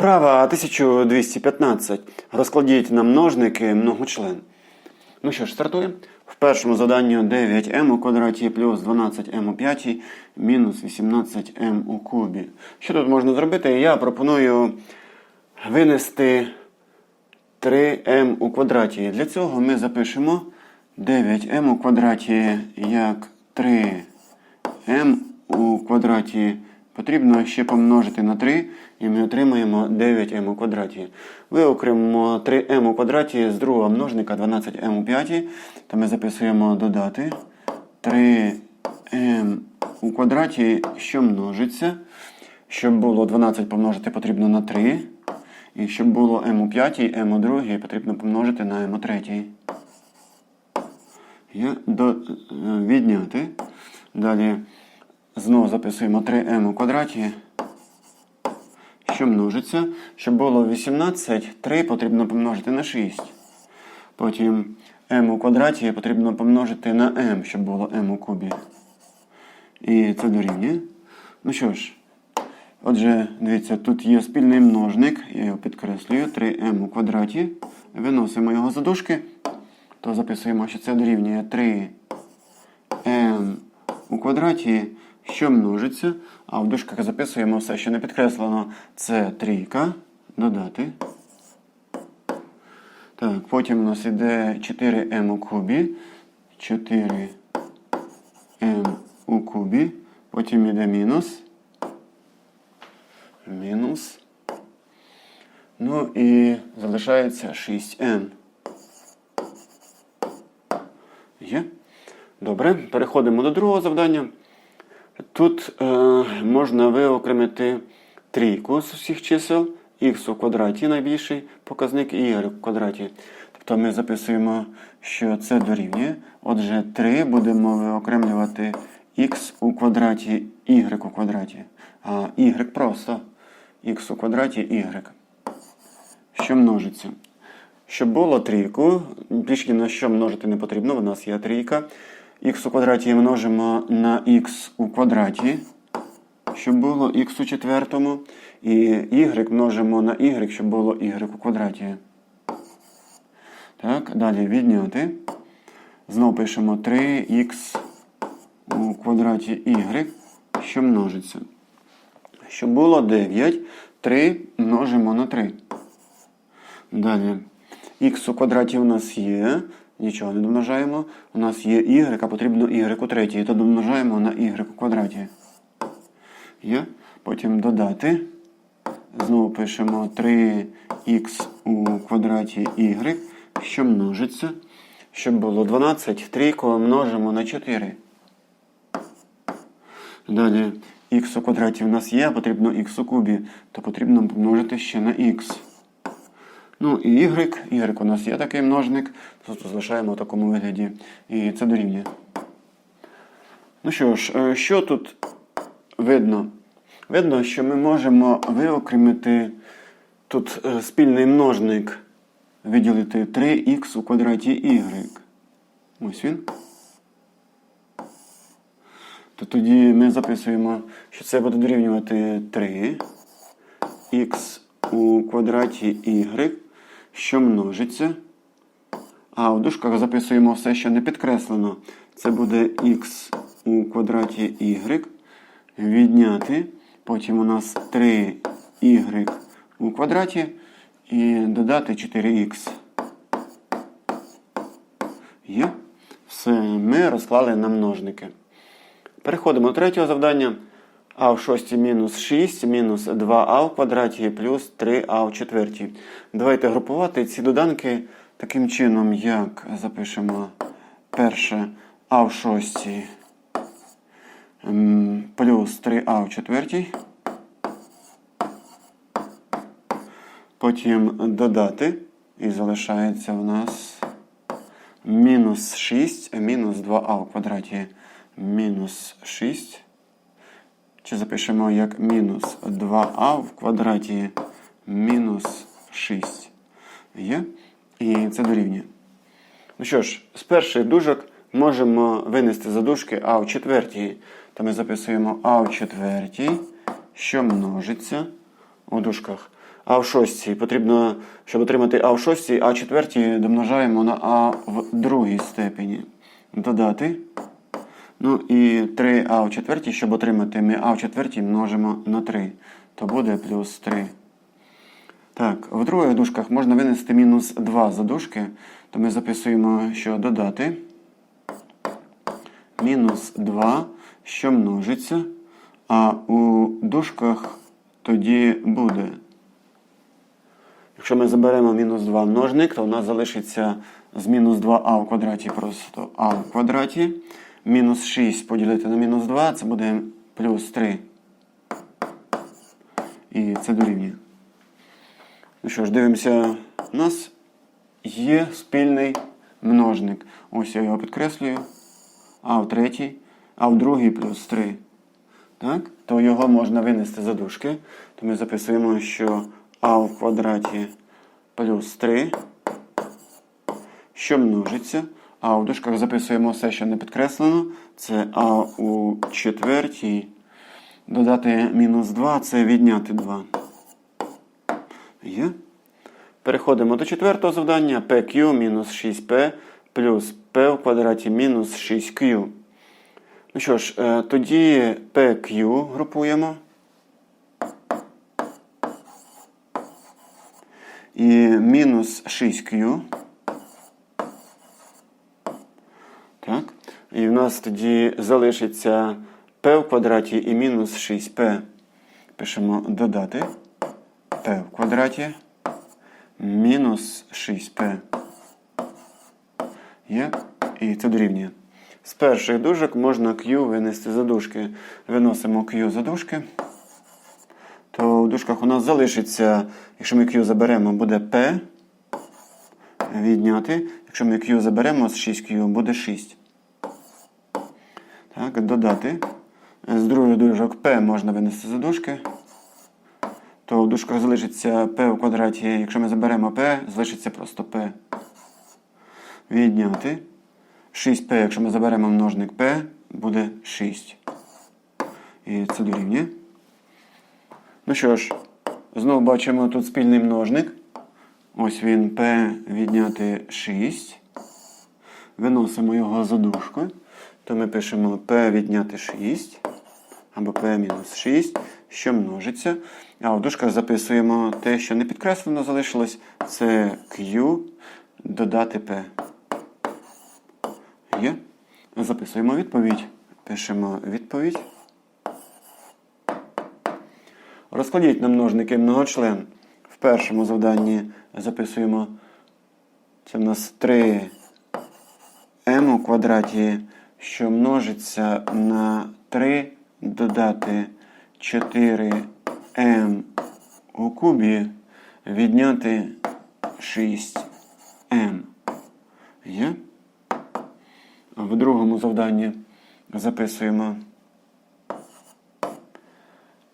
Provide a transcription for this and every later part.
Вправа 1215. Розкладіть на множники многочлен. Ну що ж, стартуємо. В першому заданні 9m у квадраті плюс 12m у п'ятій мінус 18m у кубі. Що тут можна зробити? Я пропоную винести 3m у квадраті. Для цього ми запишемо 9m у квадраті як 3m у квадраті. Потрібно ще помножити на 3, і ми отримаємо 9m у квадраті. Виокремимо 3m у квадраті з другого множника 12m у п'ятій. Та ми записуємо додати 3m у квадраті, що множиться. Щоб було 12 помножити, потрібно на 3. І щоб було m у п'ятій, m у другій, потрібно помножити на m у третій. Е, відняти. Далі знову записуємо 3m у квадраті, що множиться. Щоб було 18, 3 потрібно помножити на 6. Потім m у квадраті потрібно помножити на m, щоб було m у кубі. І це дорівнює. Ну що ж, отже, дивіться, тут є спільний множник, я його підкреслюю, 3m у квадраті. Виносимо його за дужки, то записуємо, що це дорівнює 3m у квадраті, що множиться. А в дужках записуємо все, що не підкреслено. Це трійка. Додати. Так, потім у нас іде 4m у кубі. 4m у кубі. Потім іде мінус. Мінус. Ну і залишається 6m. Є? Добре, переходимо до другого завдання. Тут е, можна виокремити трійку з усіх чисел, х у квадраті найбільший показник і y у квадраті. Тобто ми записуємо, що це дорівнює. Отже, 3 будемо виокремлювати х у квадраті, y у квадраті. А y просто х у квадраті y. Що множиться? Щоб було трійку, більше на що множити не потрібно, у нас є трійка. Х у квадраті множимо на х у квадраті, щоб було х у четвертому. І y множимо на y, щоб було y у квадраті. Так, далі відняти. Знову пишемо 3х у квадраті y, що множиться. Щоб було 9, 3 множимо на 3. Далі. Х у квадраті у нас є. Нічого не домножаємо. У нас є y, а потрібно y у третій. То домножаємо на y у квадраті. Є. Потім додати. Знову пишемо 3х у квадраті y, що множиться. Щоб було 12, трійку множимо на 4. Далі х у квадраті у нас є, а потрібно х у кубі, то потрібно помножити ще на х. Ну і y, y у нас є такий множник, тут залишаємо в такому вигляді. І це дорівнює. Ну що ж, е, що тут видно? Видно, що ми можемо виокремити тут е, спільний множник, виділити 3х у квадраті y. Ось він. То тоді ми записуємо, що це буде дорівнювати 3х у квадраті y, що множиться. А в дужках записуємо все, що не підкреслено. Це буде х у квадраті y. Відняти. Потім у нас 3y у квадраті і додати 4х. Є. Все, ми розклали на множники. Переходимо до третього завдання. А в шостій мінус 6, мінус 2а в квадраті плюс 3а в четвертій. Давайте групувати ці доданки таким чином, як запишемо перше а в шостій плюс 3а в четвертій. Потім додати. І залишається у нас мінус 6, мінус 2а в квадраті мінус 6. Чи запишемо як мінус 2а в квадраті мінус 6. Є? І це дорівнює. Ну що ж, з перших дужок можемо винести за дужки а в четвертій. То ми записуємо а в четвертій, що множиться у дужках. А в шостій потрібно, щоб отримати А в шостій, А в четвертій домножаємо на А в другій степені. Додати. Ну і 3А в четвертій, щоб отримати ми А в четвертій множимо на 3. То буде плюс 3. Так, в других дужках можна винести мінус 2 за дужки, то ми записуємо, що додати мінус 2, що множиться, а у дужках тоді буде. Якщо ми заберемо мінус 2 множник, то у нас залишиться з мінус 2а в квадраті просто а в квадраті. Мінус 6 поділити на мінус 2, це буде плюс 3. І це дорівнює. Ну що ж, дивимося, у нас є спільний множник. Ось я його підкреслюю. А в третій, а в другій плюс 3. Так? То його можна винести за дужки. То ми записуємо, що а в квадраті плюс 3, що множиться. А в дужках записуємо все, що не підкреслено. Це а у четвертій. Додати мінус 2 це відняти 2. Є. Переходимо до четвертого завдання. PQ мінус 6P плюс P в квадраті мінус 6Q. Ну що ж, е, тоді PQ групуємо. І мінус 6Q. Так. І в нас тоді залишиться P в квадраті і мінус 6P. Пишемо додати P в квадраті мінус 6P. Є. І це дорівнює. З перших дужок можна Q винести за дужки. Виносимо Q за дужки. То в дужках у нас залишиться, якщо ми Q заберемо, буде P. Відняти. Якщо ми Q заберемо з 6Q, буде 6. Так, додати. З других дужок P можна винести за дужки. То в дужках залишиться P в квадраті. Якщо ми заберемо P, залишиться просто P. Відняти. 6P, якщо ми заберемо множник P, буде 6. І це дорівнює. Ну що ж, знову бачимо тут спільний множник. Ось він P відняти 6. Виносимо його за дужкою. То ми пишемо P відняти 6. Або P-6, що множиться. А в дужках записуємо те, що не підкреслено залишилось. Це Q додати P. Є. Записуємо відповідь. Пишемо відповідь. Розкладіть на множники многочлен. В першому завданні записуємо. Це в нас 3 m у квадраті, що множиться на 3 додати 4m у кубі, відняти 6m. Є? В другому завданні записуємо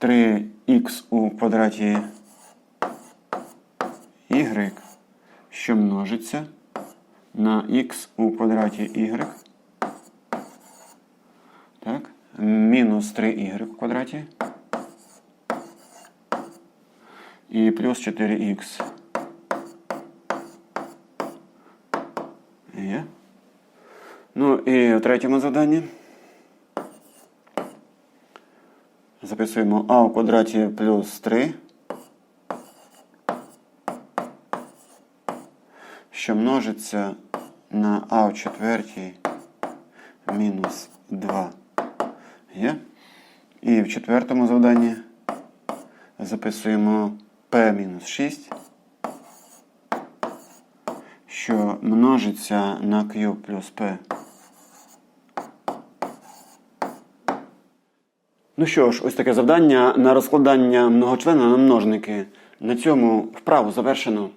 3х у квадраті y, що множиться на х у квадраті y. Так. Мінус 3y у квадраті. І плюс 4х. Є. Ну і в третьому завданні записуємо а у квадраті плюс 3, що множиться на а в четвертій мінус 2. Є. І в четвертому завданні записуємо P-6, що множиться на q плюс p. Ну що ж, ось таке завдання на розкладання многочлена на множники. На цьому вправу завершено.